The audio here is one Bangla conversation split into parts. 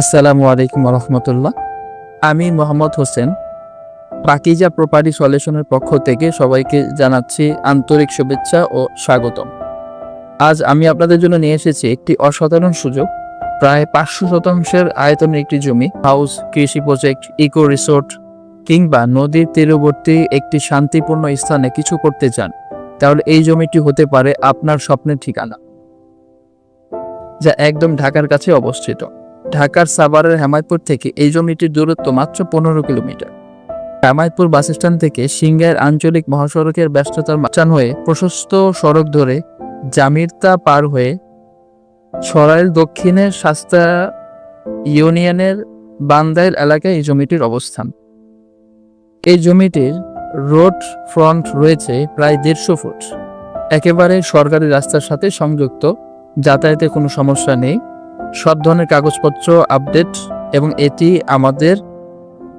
আসসালামু আলাইকুম রহমতুল্লাহ আমি মোহাম্মদ হোসেন। পাকিজা প্রপার্টি সলিউশনের পক্ষ থেকে সবাইকে জানাচ্ছি আন্তরিক শুভেচ্ছা ও স্বাগতম। আজ আমি আপনাদের জন্য নিয়ে এসেছি একটি অসাধারণ সুযোগ। প্রায় পাঁচশো শতাংশের আয়তনের একটি জমি, হাউস, কৃষি প্রজেক্ট, ইকো রিসোর্ট, কিংবা নদীর তীরবর্তী একটি শান্তিপূর্ণ স্থানে কিছু করতে চান, তাহলে এই জমিটি হতে পারে আপনার স্বপ্নের ঠিকানা, যা একদম ঢাকার কাছে অবস্থিত। ঢাকার সাভারের হেমায়তপুর থেকে এই জমিটির দূরত্ব মাত্র পনেরো কিলোমিটার। হেমায়তপুর বাস স্ট্যান্ড থেকে সিংগাইর আঞ্চলিক মহাসড়কের ব্যস্ততার মাচান হয়ে প্রশস্ত সড়ক ধরে জামিরতা পার হয়ে সরাইল দক্ষিণের শাস্তা ইউনিয়নের বান্দাইল এলাকায় এই জমিটির অবস্থান। এই জমিটির রোড ফ্রন্ট রয়েছে প্রায় দেড়শো ফুট। একেবারে সরকারি রাস্তার সাথে সংযুক্ত। যাতায়াতে কোনো সমস্যা নেই। সব ধরনের কাগজপত্র আপডেট এবং এটি আমাদের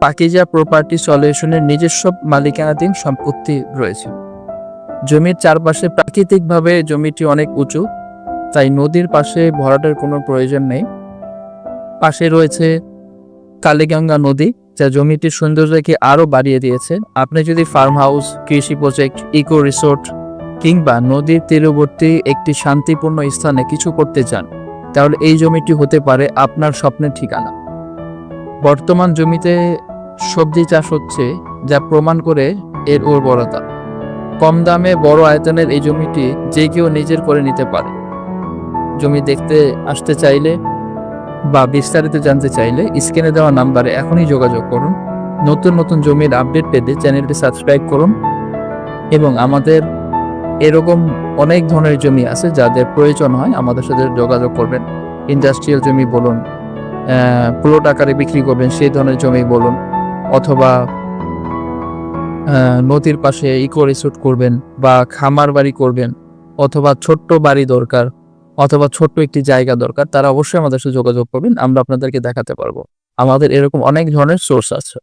পাকিজা প্রপার্টি সলিউশনের নিজস্ব মালিকানাধীন সম্পত্তি রয়েছে। জমির চারপাশে প্রাকৃতিকভাবে জমিটি অনেক উঁচু, তাই নদীর পাশে ভরাটের কোনো প্রয়োজন নেই। পাশে রয়েছে কালীগঙ্গা নদী, যা জমিটির সৌন্দর্যকে আরও বাড়িয়ে দিয়েছে। আপনি যদি ফার্ম হাউস কৃষি প্রজেক্ট ইকো রিসোর্ট কিংবা নদীর তীরবর্তী একটি শান্তিপূর্ণ স্থানে কিছু করতে চান তাহলে এই জমিটি হতে পারে আপনার স্বপ্নের ঠিকানা। বর্তমান জমিতে সবজি চাষ হচ্ছে যা প্রমাণ করে এর উর্বরতা। কম দামে বড় আয়তনের এই জমিটি যে কেউ নিজের করে নিতে পারে। জমি দেখতে আসতে চাইলে বা বিস্তারিত জানতে চাইলে স্ক্রিনে দেওয়া নাম্বারে এখনই যোগাযোগ করুন। নতুন নতুন জমির আপডেট পেতে চ্যানেলটি সাবস্ক্রাইব করুন এবং আমাদের এরকম অনেক ধরনের জমি আছে যাদের প্রয়োজন হয় আমাদের সাথে যোগাযোগ করবেন। ইন্ডাস্ট্রিয়াল জমি বলুন প্লট আকারে বিক্রি করবেন, সেই ধরনের জমি বলুন, অথবা নদীর পাশে ইকো রিসোর্ট করবেন বা খামার বাড়ি করবেন, অথবা ছোট্ট বাড়ি দরকার, অথবা ছোট্ট একটি জায়গা দরকার, তারা অবশ্যই আমাদের সাথে যোগাযোগ করবেন, আমরা আপনাদেরকে দেখাতে পারব। আমাদের এরকম অনেক ধরনের সোর্স আছে।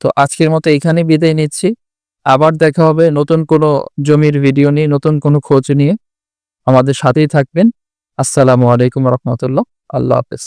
তো আজকের মতো এখানে বিদায় নিচ্ছি। আবার দেখা হবে নতুন কোনো জমির ভিডিও নিয়ে, নতুন কোনো খোঁজ নিয়ে। আমাদের সাথেই থাকবেন। আসসালামু আলাইকুম রহমতুল্লাহ। আল্লাহ হাফেজ।